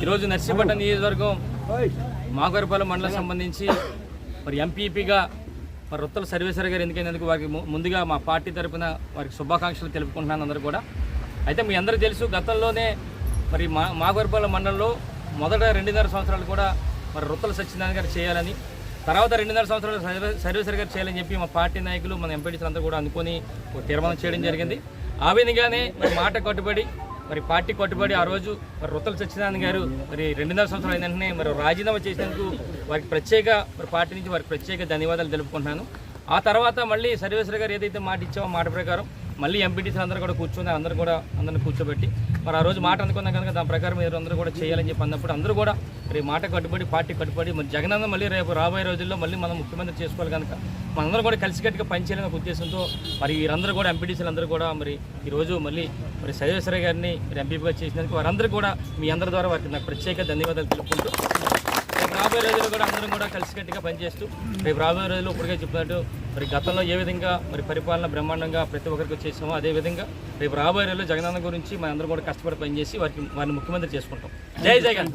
ఈరోజు నర్సీపట్నం నియోజకవర్గం మాగోరపాలెం మండలం సంబంధించి మరి ఎంపీపీగా మరి రొత్తల సర్వేశ్వర గారు ఎందుకైనందుకు వారికి ము- ముందుగా మా పార్టీ తరఫున వారికి శుభాకాంక్షలు తెలుపుకుంటున్నాను అందరూ కూడా. అయితే మీ అందరూ తెలుసు గతంలోనే మరి మా మాగోరపాలెం మండలంలో మొదట రెండున్నర సంవత్సరాలు కూడా మరి రొత్తల సత్యనారాయణ గారు చేయాలని తర్వాత రెండున్నర సంవత్సరాలు సర్వే- సర్వేశ్వర గారు చేయాలని చెప్పి మా పార్టీ నాయకులు మన ఎంపీటీసీలు అందరూ కూడా అనుకొని తీర్మానం చేయడం జరిగింది. ఆ విధంగానే మరి మాట కట్టుబడి మరి పార్టీ కట్టుబడి ఆ రోజు మరి రుత్తల సత్యనారాయణ గారు మరి రెండున్నర సంవత్సరాలు అయిన వెంటనే మరి రాజీనామా చేసినందుకు వారికి ప్రత్యేక మరి పార్టీ నుంచి వారికి ప్రత్యేక ధన్యవాదాలు తెలుపుకుంటున్నాను. ఆ తర్వాత మళ్ళీ సర్వేశ్వర గారు ఏదైతే మాట ఇచ్చామో మాట ప్రకారం మళ్ళీ ఎంపీటీసీ అందరూ కూడా కూర్చుని అందరూ కూడా అందరిని కూర్చోబెట్టి మరి ఆ రోజు మాట అనుకున్నాం కనుక దాని ప్రకారం మీరు అందరూ కూడా చేయాలని చెప్పి అన్నప్పుడు అందరూ కూడా మరి మాట కట్టుబడి పార్టీ కట్టుబడి మరి జగనన్న మళ్ళీ రేపు రాబోయే రోజుల్లో మళ్ళీ మనం ముఖ్యమంత్రి చేసుకోవాలి కనుక మనందరూ కూడా కలిసికట్టుగా పనిచేయాలనే ఒక ఉద్దేశంతో మరి వీరందరూ కూడా ఎంపీటీసీలు అందరూ కూడా మరి ఈరోజు మళ్ళీ మరి సర్వేశ్వర గారిని మరి ఎంపీగా చేసినందుకు వారందరూ కూడా మీ అందరి ద్వారా వారికి నాకు ప్రత్యేక ధన్యవాదాలు తెలుపుకుంటూ రాబోయే రోజుల్లో కూడా అందరం కూడా కలిసికట్టుగా పనిచేస్తూ రేపు రాబోయే రోజుల్లో ఇప్పటికే చెప్పినట్టు మరి గతంలో ఏ విధంగా మరి పరిపాలన బ్రహ్మాండంగా ప్రతి ఒక్కరికి వచ్చేసామో అదే విధంగా రేపు రాబోయే రోజుల్లో జగనన్న గురించి మనందరం కూడా కష్టపడి పనిచేసి వారికి వారిని ముఖ్యమంత్రి చేసుకుంటాం. జై జగన్!